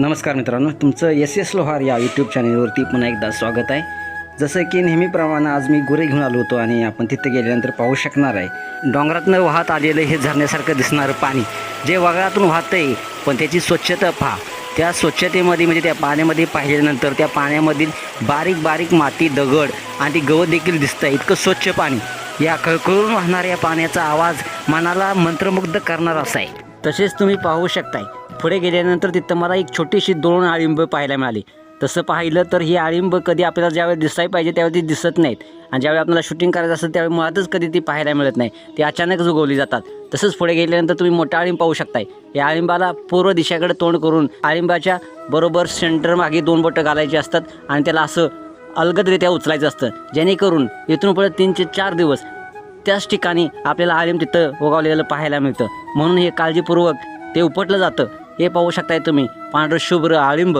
नमस्कार मित्रांनो तुमचं एस एस लोहार या यूट्यूब चॅनलवरती पुन्हा एकदा स्वागत आहे. जसं की नेहमीप्रमाणे आज मी गुरे घेऊन आलो होतो आणि आपण तिथे गेल्यानंतर पाहू शकणार आहे. डोंगरातनं वाहत आलेलं हे झरण्यासारखं दिसणारं पाणी जे वगळातून वाहतं आहे पण त्याची स्वच्छता पहा. त्या स्वच्छतेमध्ये म्हणजे त्या पाण्यामध्ये पाहिल्यानंतर त्या पाण्यामधील बारीक बारीक माती दगड आणि ती गवत देखील दिसतं इतकं स्वच्छ पाणी. या कळकळून वाहणाऱ्या पाण्याचा आवाज मनाला मंत्रमुग्ध करणारा असा आहे. तसेच तुम्ही पाहू शकताय. पुढे गेल्यानंतर तिथं मला एक छोटीशी दोन आळिंब पाहायला मिळाली. तसं पाहिलं तर ही आळिंब कधी आपल्याला ज्यावेळी दिसायला पाहिजे त्यावेळी ती दिसत नाहीत. आणि ज्यावेळी आपल्याला शूटिंग करायचं असतं त्यावेळी मुळातच कधी ती पाहायला मिळत नाही. ती अचानकच उगवली जातात. तसंच पुढे गेल्यानंतर तुम्ही मोठा आळिंब पाहू शकताय. या आळिंबाला पूर्व दिशेकडे तोंड करून आळिंबाच्या बरोबर सेंटर मागे दोन बोटं घालायची असतात आणि त्याला असं अलगदरित्या उचलायचं असतं. जेणेकरून इथून पुढे तीन ते चार दिवस त्याच ठिकाणी आपल्याला आळिंब तिथं उगवलेलं पाहायला मिळतं. म्हणून हे काळजीपूर्वक ते उपटलं जातं. हे पाहू शकताय तुम्ही पांढरं शुभ्र आळिंब.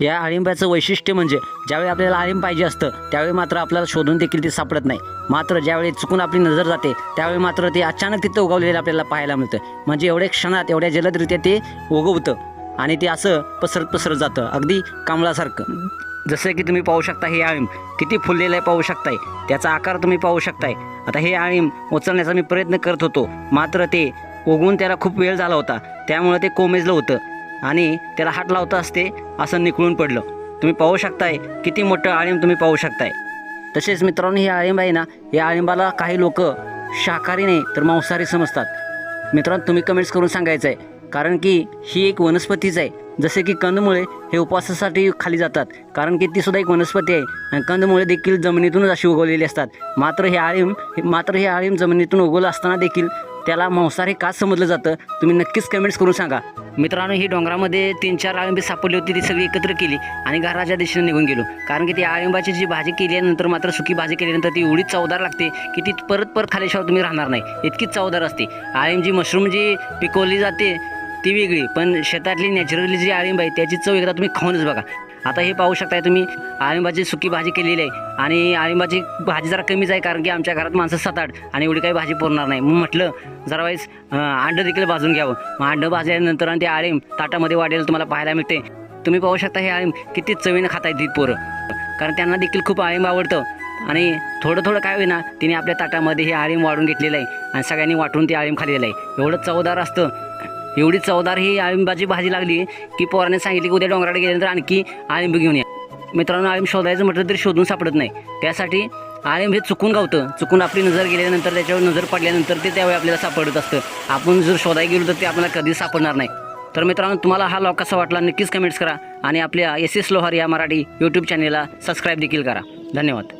या आळिंबाचं वैशिष्ट्य म्हणजे ज्यावेळी आपल्याला आळिंब पाहिजे असतं त्यावेळी मात्र आपल्याला शोधून देखील ते सापडत नाही. मात्र ज्यावेळी चुकून आपली नजर जाते त्यावेळी मात्र ते अचानक तिथं उगवलेलं आपल्याला पाहायला मिळतं. म्हणजे एवढ्या क्षणात एवढ्या जलदरित्या ते उगवतं आणि ते असं पसरत पसरत जातं अगदी कांबळासारखं जसं की तुम्ही पाहू शकता हे आळिंब किती फुललेलं आहे पाहू शकताय. त्याचा आकार तुम्ही पाहू शकताय. आता हे आळिंब उचलण्याचा मी प्रयत्न करत होतो मात्र ते उगवून त्याला खूप वेळ झाला होता. त्यामुळे ते कोमेजलं होतं. आणि त्याला हात लावता असते असं निखळून पडलं. तुम्ही पाहू शकताय किती मोठं आळिंब तुम्ही पाहू शकताय. तसेच मित्रांनो ही आळिंब आहे ना या आळिंबाला काही लोक शाकाहारी नाही तर मांसाहारी समजतात. मित्रांनो तुम्ही कमेंट्स करून सांगायचं आहे कारण की ही एक वनस्पतीच आहे. जसे की कंदमुळे हे उपवासासाठी खाली जातात. कारण की ती सुद्धा एक वनस्पती आहे. आणि कंदमुळे देखील जमिनीतूनच अशी उगवलेली असतात. मात्र हे आळिंब मात्र हे आळिंब जमिनीतून उगवलं असताना देखील त्याला मांसाहारी का समजलं जातं? तुम्ही नक्कीच कमेंट्स करून सांगा. मित्रांनो ही डोंगरामध्ये तीन चार आळिंबी सापडली होती ती सगळी एकत्र केली आणि घराच्या दिशेने निघून गेलो. कारण की ती आळिंबाची जी भाजी केल्यानंतर मात्र सुकी भाजी केल्यानंतर ती एवढी चवदार लागते की ती परत परत खाल्याशिवाय तुम्ही राहणार नाही. इतकीच चवदार असते. आळिंब जी मशरूम जी पिकवली जाते ती वेगळी पण शेतातली नॅचरली जी आळिंब आहे त्याची चव एकदा तुम्ही खाऊनच बघा. आता हे पाहू शकताय तुम्ही आळिंबाची सुकी भाजी केलेली आहे आणि आळिंबाची भाजी जरा कमीच आहे कारण की आमच्या घरात माणसं सात आठ आणि एवढी काही भाजी पुरणार नाही. मग म्हटलं जरा वाईस अंडं देखील भाजून घ्यावं. मग अंडं भाजल्यानंतर आणि ते आळिंब ताटामध्ये वाढेल तुम्हाला पाहायला मिळते. तुम्ही पाहू शकता हे आळिंब किती चवीनं खाता ती पोरं. कारण त्यांना देखील खूप आळिंब आवडतं. आणि थोडं थोडं काय होईना तिने आपल्या ताटामध्ये हे आळिंब वाढून घेतलेलं आहे आणि सगळ्यांनी वाटून ते आळिंब खाल्लेलं आहे. एवढं चवदार असतं एवढी चवदार ही आळिंबाची भाजी लागली की पोराने सांगितली की उद्या डोंगराकडे गेल्यानंतर आणखी आळिंब घेऊन या. मित्रांनो आळिंब शोधायचं म्हटलं तरी शोधून सापडत नाही. त्यासाठी आळिंब हे चुकून गावतं. चुकून आपली नजर गेल्यानंतर त्याच्यावर नजर पडल्यानंतर ते त्यावेळी आपल्याला सापडत असतं. आपण जर शोधायला गेलो तर ते आपल्याला कधीच सापडणार नाही. तर मित्रांनो तुम्हाला हा लॉग कसा वाटला नक्कीच कमेंट्स करा आणि आपल्या एस एस लोहार या मराठी यूट्यूब चॅनेलला सबस्क्राईब देखील करा. धन्यवाद.